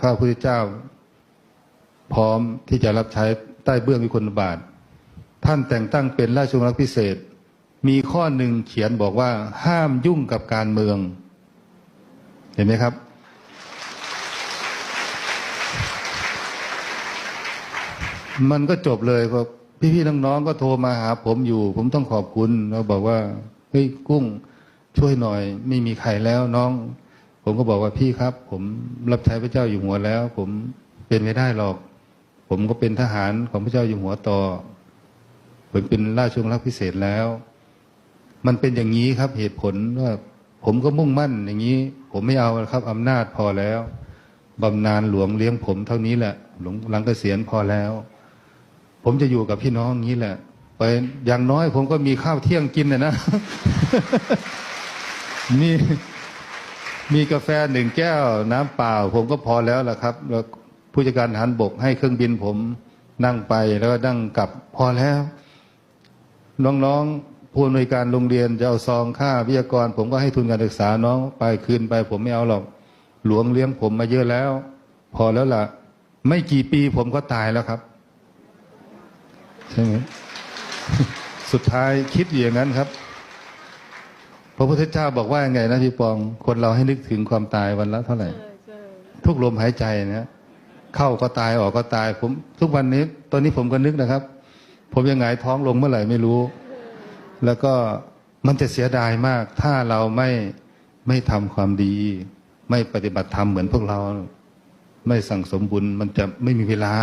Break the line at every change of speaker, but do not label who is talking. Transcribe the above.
ข้าพุทธเจ้า พร้อมที่จะรับใช้ใต้เบื้องวิคุณบาท ท่านแต่งตั้งเป็นราชวงศ์รักพิเศษ มีข้อหนึ่งเขียนบอกว่า ห้ามยุ่งกับการเมือง เห็นไหมครับ มันก็จบเลยครับพี่ๆน้องๆก็โทรมาหาผมอยู่ ผมต้องขอบคุณเราบอกว่าเฮ้ยกุ้งช่วยหน่อย ไม่มีใครแล้วน้อง ผมก็บอกว่าพี่ครับ ผมรับใช้พระเจ้าอยู่หัวแล้ว ผมเป็นไม่ได้หรอก ผมก็เป็นทหารของพระเจ้าอยู่หัวต่อ ผมเป็นราชวงศ์รักพิเศษแล้ว มันเป็นอย่างนี้ครับเหตุผลว่าผมก็มุ่งมั่นอย่างนี้ ผมไม่เอาครับอำนาจพอแล้วบำนาญหลวงเลี้ยงผมเท่านี้แหละ หลวงหลังเกษียณพอแล้ว ผมจะอยู่กับพี่น้องอย่างนี้แหละ ไปอย่างน้อยผมก็มีข้าวเที่ยงกินนะนะมี มีกาแฟหนึ่งแก้วน้ำเปล่า ผมก็พอแล้วล่ะครับ แล้วผู้จัดการทหารบกให้เครื่องบินผมนั่งไปแล้วก็นั่งกลับพอแล้ว น้องๆผู้อำนวยการโรงเรียนจะเอาซองค่าวิทยากร ผมก็ให้ทุนการศึกษาน้องไปคืนไป ผมไม่เอาหรอก หลวงเลี้ยงผมมาเยอะแล้ว พอแล้วล่ะ ไม่กี่ปีผมก็ตายแล้วครับใช่ไหมสุดท้ายคิดอยู่อย่างนั้นครับ พระพุทธเจ้าบอกว่ายังไงนะพี่ปอง คนเราให้นึกถึงความตายวันละเท่าไหร่ทุกลมหายใจนะเข้าก็ตายออกก็ตาย ผม ทุกวันนี้ ตอนนี้ผมก็นึกนะครับ ผมยังไงายท้องลงเมื่อไหร่ไม่รู้ แล้วก็มันจะเสียดายมาก ถ้าเราไม่ไม่ทำความดี ไม่ปฏิบัติธรรมเหมือนพวกเรา ไม่สั่งสมบุญมันจะไม่มีเวลา